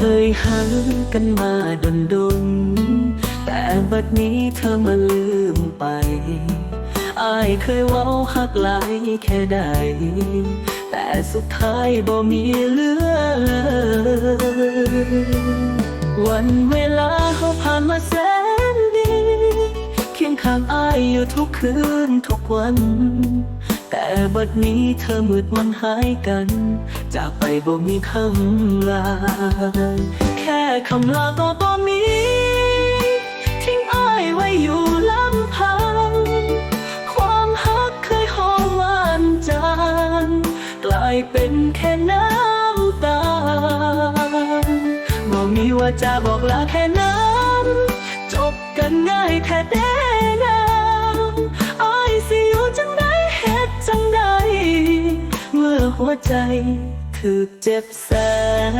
คยหันกันมาดนดนๆแต่บัดนี้เธอมาลืมไป อายเคยเว้าหักหลายแค่ใด แต่สุดท้ายบ่มีเหลือ วันเวลาเขาผ่านมาแสนดี เคียงข้างอายอยู่ทุกคืนทุกวัน แต่บัดนี้เธอมืดมันหายกัน จากไปบ่มีคำลา แค่คำลาก็บ่มีทิ้งอายไว้อยู่ลำพัง ความฮักเคยหอมหวานจางกลายเป็นแค่น้ำตาบ่มีว่าจะบอกลาแค่นั้น จบกันง่ายแท้ หัวใจถูกเจ็บแสน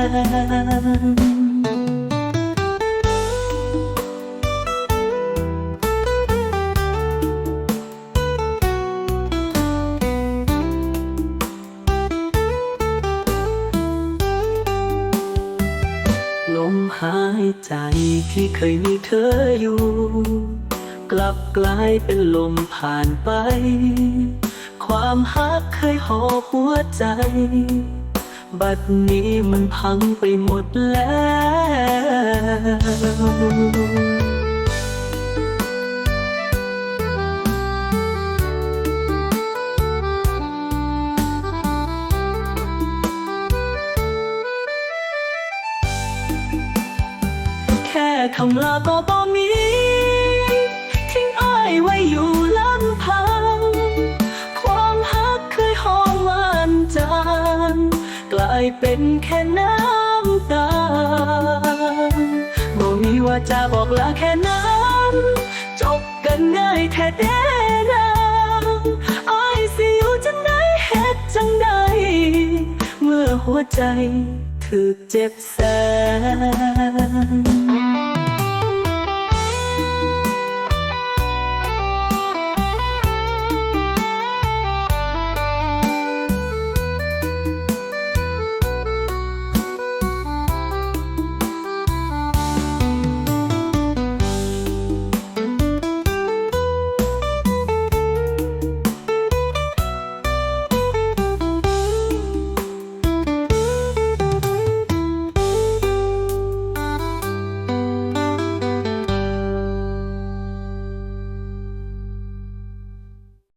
ลมหายใจที่เคยมีเธออยู่ กลับกลายเป็นลมผ่านไป ความฮักเคยหอหัวใจ บัดนี้มันพังไปหมดแล้วแค่คำลาก็บ่มี ทิ้งอ้ายไว้อยู่ายเป็นแค่น้ำตาบ่มีว่าจะบอกลาแค่นั้นจบกันง่ายแท้แน่นาอายสิอยู่จังใดเฮ็ดจังใดเมื่อหัวใจถือเจ็บแสน